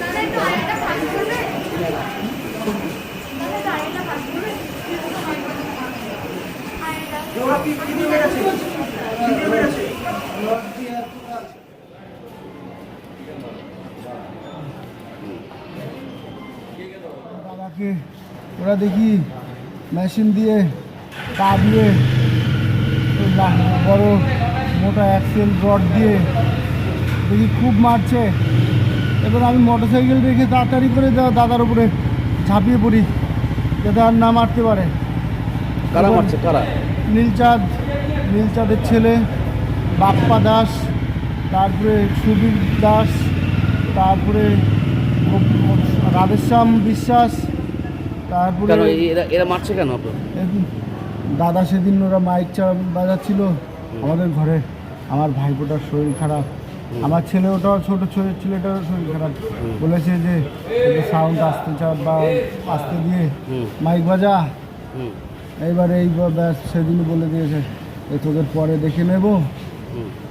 দাদা একটু আয়টা ভাগ করবে? দাদাকে ওরা দেখি মেশিন দিয়ে পা দিয়ে বড় মোটা অ্যাক্সেল রড দিয়ে দেখি খুব মারছে। এবার আমি মোটর সাইকেল রেখে তাড়াতাড়ি করে দাদার উপরে ঝাঁপিয়ে পড়ি, যাতে আর না মারতে পারে। কারা মারছে? কারা? নীলচাঁদ নীলচাঁদের ছেলে বাপ্পা দাস তারপরে সুবীর দাস তারপরে রাধেশ্যাম বিশ্বাস তারপরে এরা এরা মারছে কেন দাদা সেদিন ওরা মাইক চা বাজাচ্ছিল আমাদের ঘরে। আমার ভাইপোটার শরীর খারাপ। আমার ছেলে ওটাও ছোট ছেলে ছেলেটারও শরীর খারাপ। বলেছে যে সাউন্ড আসতে চা বা আসতে দিয়ে মাইক বাজা? এইবার এই ব্যাস সেদিন বলে দিয়েছে এ তোদের পরে দেখে নেব।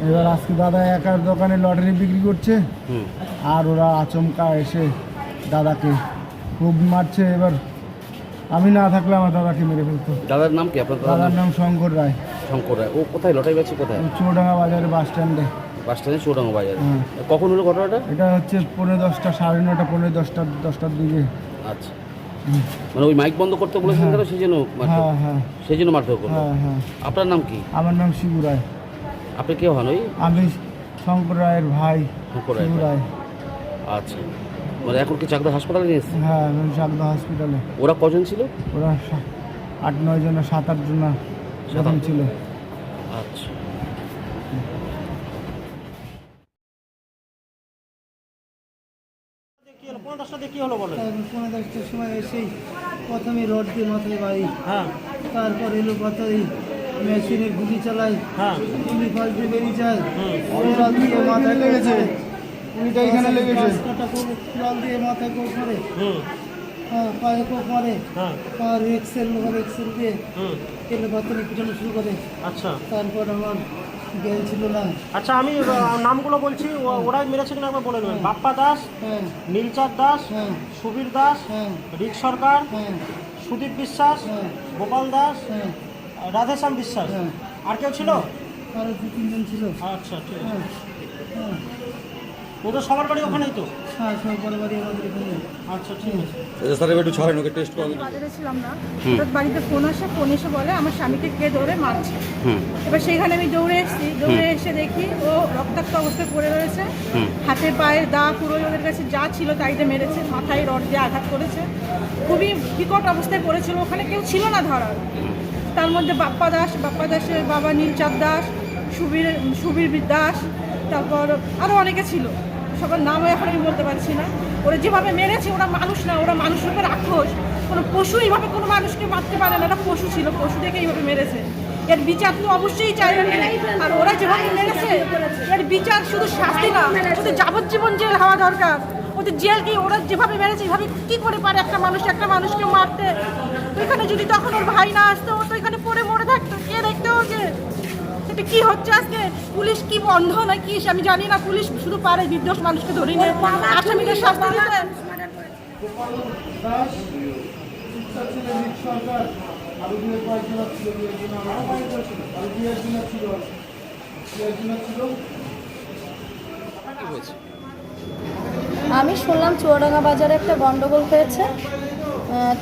এবার আজকে দাদা একার দোকানে লটারি বিক্রি করছে। আর ওরা আচমকা এসে দাদাকে খুব মারছে। এবার আমি না থাকলে আমার দাদাকে মেরে ফেলতো। দাদার নাম কি? আপনার দাদার নাম? শঙ্কর রায়। শঙ্কর রায়। ও কোথায়? লটারি বেছে কোথায়? চৌডাঙ্গা বাজারে বাস স্ট্যান্ডে। বাস স্ট্যান্ডে চৌডাঙ্গা বাজার। হুম। কখন হলো ঘটনাটা? এটা হচ্ছে পনেরো দশটা সাড়ে নটা পনেরো দশটা দশটার দিকে। আচ্ছা। মানে ওই মাইক বন্ধ করতে বলেছেন কেন সেই জন্য হ্যাঁ হ্যাঁ। সেই জন্য মারধর করল হ্যাঁ হ্যাঁ। আপনার নাম কি? আমার নাম শিবু রায়। আপনি কে হন ওই? আমি শঙ্কর রায়ের ভাই শঙ্কর শিবু রায়। আচ্ছা। মানে এখন কি চাকদা হাসপাতালে নিয়ে এসেছে হ্যাঁ আমি চাকদা হসপিটালে ওরা কজন ছিল? ওরা সা- আট নয় জন সাত আট জন ছিল। আচ্ছা। পনেরো দশটা দিয়ে কি হলো বলেন? পনেরো দশটার সময় এসেই প্রথমে রড দিয়ে মাথায় বাড়ি। হ্যাঁ। তারপর এলো কথা মেশিনে গুলি চালাই। হ্যাঁ। গুলি ফালতে বেরিয়ে যায়। দিয়ে মাথায় লেগেছে। গুলিটা এখানে লেগেছে। গাছ করে দিয়ে মাথায় কোপ মারে হুম। হ্যাঁ পায়ে কোপ মারে হ্যাঁ। আর এক্সেল এক্সেল দিয়ে পিটানো শুরু করে। আচ্ছা। তারপর আমার আচ্ছা আমি নামগুলো বলছি। ওরাই মেরেছে কিনা একবার বলে নেবেন। বাপ্পা দাস হ্যাঁ। নীলচাঁদ দাস হ্যাঁ। সুবীর দাস হ্যাঁ। রিক সরকার হ্যাঁ। সুদীপ বিশ্বাস হ্যাঁ। গোপাল দাস হ্যাঁ। রাধেশ্যাম বিশ্বাস। হ্যাঁ। আর কেউ ছিল? আরও দু তিনজন ছিল। আচ্ছা ঠিক আছে। হ্যাঁ। হ্যাঁ। ওদের সবার বাড়ি ওখানেই তো? হ্যাঁ সব বড় বাড়ি আমাদের এখানে আচ্ছা ঠিক আছে। বাজারে ছিলাম না। হঠাৎ বাড়িতে ফোন আসে ফোন এসে বলে আমার স্বামীকে কে ধরে মারছে? এবার সেইখানে আমি দৌড়ে এসেছি। দৌড়ে এসে দেখি ও রক্তাক্ত অবস্থায় পড়ে রয়েছে। হাতে পায়ের দা পুরো ওদের কাছে যা ছিল তাইতে মেরেছে। মাথায় রড দিয়ে আঘাত করেছে। খুবই বিকট অবস্থায় পড়েছিল। ওখানে কেউ ছিল না ধরার। তার মধ্যে বাপ্পা দাস বাপ্পা দাসের বাবা নীলচাঁদ দাস সুবীর সুবীর দাস তারপর আরও অনেকে ছিল। সবার নামও এখন আমি বলতে পারছি না। ওরা যেভাবে মেরেছে, ওরা মানুষ না, ওরা মানুষের উপর আক্রোশ কোনো পশু এইভাবে কোনো মানুষকে মারতে পারে না পশু ছিল পশু দেখে এইভাবে মেরেছে। এর বিচার তো অবশ্যই চাই আর ওরা যেভাবে মেরেছে, এর বিচার শুধু শাস্তি না, ওদের যাবজ্জীবন জেল হওয়া দরকার। ওদের জেল কি ওরা যেভাবে মেরেছে এইভাবে কী করে পারে একটা মানুষ একটা মানুষকে মারতে? এখানে যদি তখন ওর ভাই না আসতো ও তো কি হচ্ছে আজকে? পুলিশ কি বন্ধ না কি? আমি জানি না, পুলিশ শুধু পারে, নির্দোষ মানুষকে ধরে নিয়ে। আসামিদের শাস্তি একজন ছিল আমি শুনলাম চুয়াডাঙ্গা বাজারে একটা গন্ডগোল হয়েছে।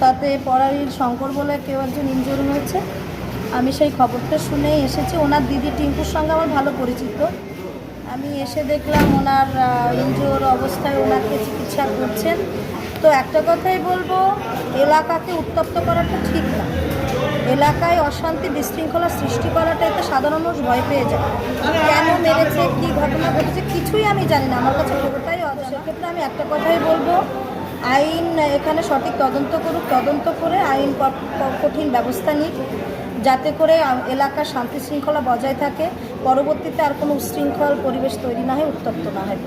তাতে পড়ারির শঙ্কর বলে কেউ একজন ইনজুর হয়েছে। আমি সেই খবরটা শুনেই এসেছি। ওনার দিদি টিঙ্কুর সঙ্গে আমার ভালো পরিচিত। আমি এসে দেখলাম ওনার ইনজোর অবস্থায় ওনাকে চিকিৎসা করছেন। তো একটা কথাই বলব, এলাকাকে উত্তপ্ত করাটা ঠিক না। এলাকায় অশান্তি বিশৃঙ্খলা সৃষ্টি করাটা এতে সাধারণ মানুষ ভয় পেয়ে যায়। কেন মেরেছে, কি ঘটনা ঘটেছে, কিছুই আমি জানি না। আমার কাছে পুরোটাই সেক্ষেত্রে আমি একটা কথাই বলব, আইন এখানে সঠিক তদন্ত করুক, তদন্ত করে আইন কঠিন ব্যবস্থা নিক। যাতে করে এলাকার শান্তি শৃঙ্খলা বজায় থাকে। পরবর্তীতে আর কোনো উশৃঙ্খল পরিবেশ তৈরি না হয় উত্তপ্ত না হয়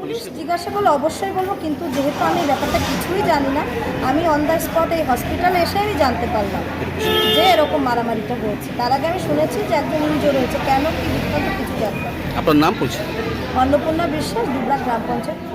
পুলিশ জিজ্ঞাসা করলে অবশ্যই বলব কিন্তু যেহেতু আমি ব্যাপারটা কিছুই জানি না আমি অন দ্য স্পট এই হসপিটালে এসে আমি জানতে পারলাম যে এরকম মারামারিটা হয়েছে। তার আগে আমি শুনেছি যে একজন ইনজোর হয়েছে কেন কি বিখ্যাত কিছু জানতাম আপনার নাম পরিচয় অন্নপূর্ণা বিশ্বাস দুবরা গ্রাম পঞ্চায়েত।